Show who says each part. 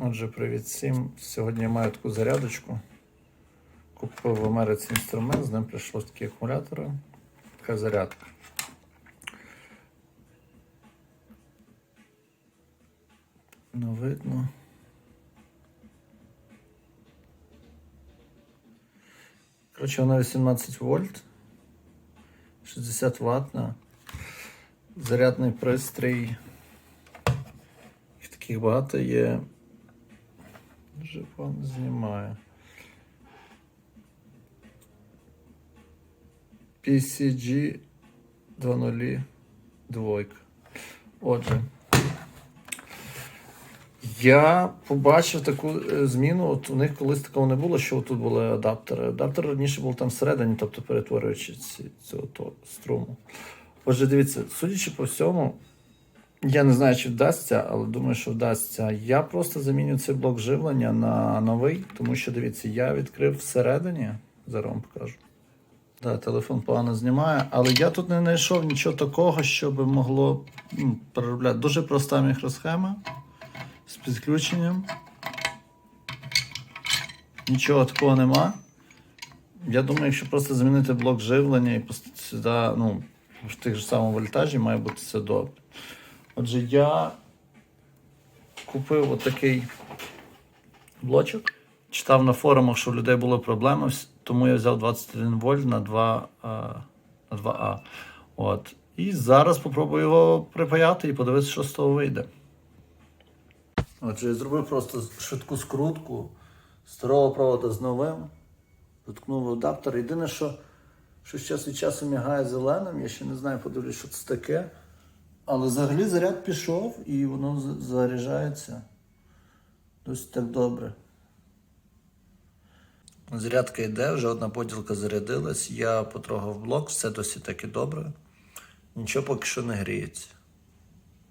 Speaker 1: Отже, привіт всім. Сьогодні я маю таку зарядочку. Купив в Америці інструмент, з ним прийшло такі акумулятори. Така зарядка. Ну, видно. Коротше, вона 18 вольт, 60 ваттна. Зарядний пристрій. Їх таких багато є. Пан знімає. PCG 2.0 двойка. Отже. Я побачив таку е, зміну. От у них колись такого не було, що тут були адаптери. Адаптер раніше був там всередині, тобто перетворюючи цього струму. Отже, дивіться, судячи по всьому, я не знаю, чи вдасться, але думаю, що вдасться. Я просто заміню цей блок живлення на новий, тому що дивіться, я відкрив всередині. Зараз вам покажу. Да, телефон погано знімає, але я тут не знайшов нічого такого, що би могло м, переробляти. Дуже проста мікросхема з підключенням. Нічого такого нема. Я думаю, якщо просто замінити блок живлення і сюди, ну, в тих же самому вольтажі має бути все добре. Отже, я купив отакий блочок. Читав на форумах, що у людей були проблеми, тому я взяв 21 вольт на 2, а, на 2А. От. І зараз спробую його припаяти і подивитися, що з того вийде. Отже, я зробив просто швидку скрутку старого провода з новим. Заткнув адаптер. Єдине, що, що час від часу мігає зеленим, я ще не знаю, подивлюсь, що це таке. Але взагалі заряд пішов і воно заряджається досить так добре. Зарядка йде, вже одна поділка зарядилась. Я потрогав блок, все досить таки добре. Нічого поки що не гріється.